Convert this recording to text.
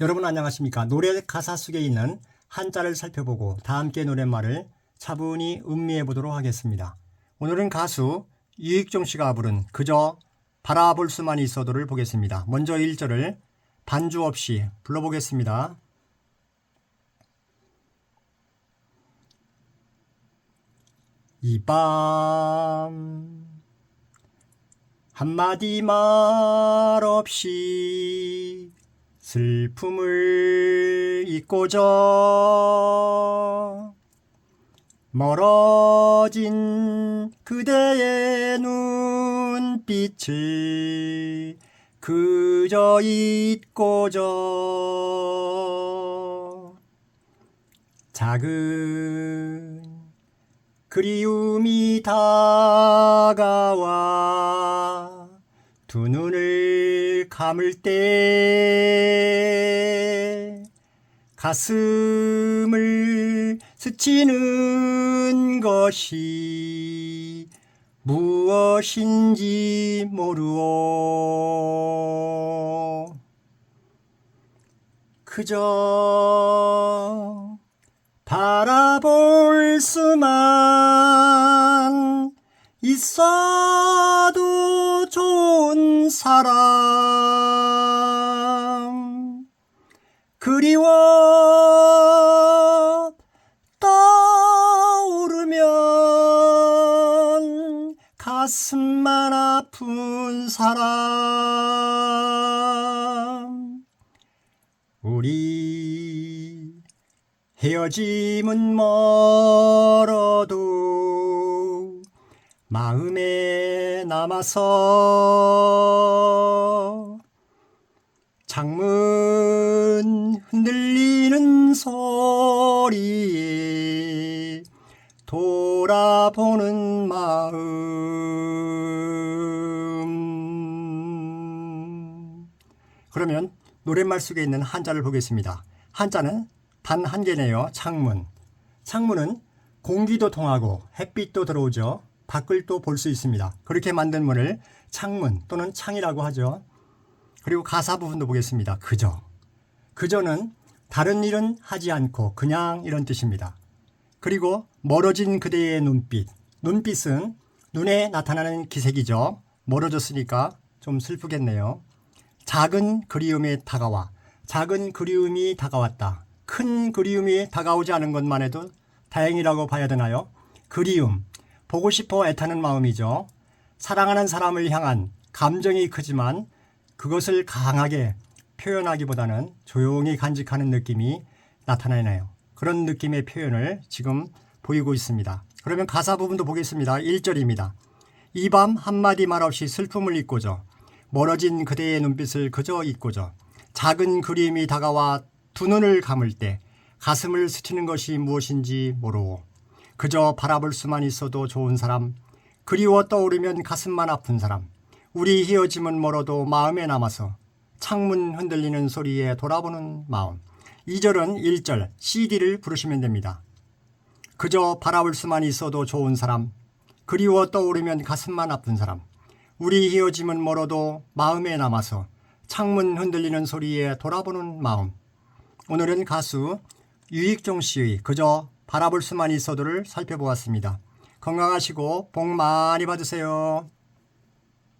여러분 안녕하십니까? 노래 가사 속에 있는 한자를 살펴보고 다 함께 노랫말을 차분히 음미해 보도록 하겠습니다. 오늘은 가수 유익종 씨가 부른 그저 바라볼 수만 있어도를 보겠습니다. 먼저 1절을 반주 없이 불러보겠습니다. 이 밤 한마디 말 없이 슬픔을 잊고자 멀어진 그대의 눈빛을 그저 잊고자 작은 그리움이 다가와 두 감을 때 가슴을 스치는 것이 무엇인지 모르오 그저 바라볼 수만 있어도 사람 그리워 떠오르면 가슴만 아픈 사람 우리 헤어짐은 멀어도 마음에 남아서 창문 흔들리는 소리에 돌아보는 마음 그러면 노랫말 속에 있는 한자를 보겠습니다. 한자는 단 한 개네요. 창문. 창문은 공기도 통하고 햇빛도 들어오죠. 밖을 또 볼 수 있습니다. 그렇게 만든 문을 창문 또는 창이라고 하죠. 그리고 가사 부분도 보겠습니다. 그저. 그저는 다른 일은 하지 않고 그냥 이런 뜻입니다. 그리고 멀어진 그대의 눈빛. 눈빛은 눈에 나타나는 기색이죠. 멀어졌으니까 좀 슬프겠네요. 작은 그리움에 다가와. 작은 그리움이 다가왔다. 큰 그리움이 다가오지 않은 것만 해도 다행이라고 봐야 되나요? 그리움. 보고 싶어 애타는 마음이죠. 사랑하는 사람을 향한 감정이 크지만 그것을 강하게 표현하기보다는 조용히 간직하는 느낌이 나타나네요. 그런 느낌의 표현을 지금 보이고 있습니다. 그러면 가사 부분도 보겠습니다. 1절입니다. 이 밤 한마디 말 없이 슬픔을 잊고저 멀어진 그대의 눈빛을 그저 잊고저 작은 그림이 다가와 두 눈을 감을 때 가슴을 스치는 것이 무엇인지 모르고 그저 바라볼 수만 있어도 좋은 사람 그리워 떠오르면 가슴만 아픈 사람 우리 헤어짐은 멀어도 마음에 남아서 창문 흔들리는 소리에 돌아보는 마음 2절은 1절 CD를 부르시면 됩니다. 그저 바라볼 수만 있어도 좋은 사람 그리워 떠오르면 가슴만 아픈 사람 우리 헤어짐은 멀어도 마음에 남아서 창문 흔들리는 소리에 돌아보는 마음 오늘은 가수 유익종 씨의 그저 바라볼 수만 있어도를 살펴보았습니다. 건강하시고 복 많이 받으세요.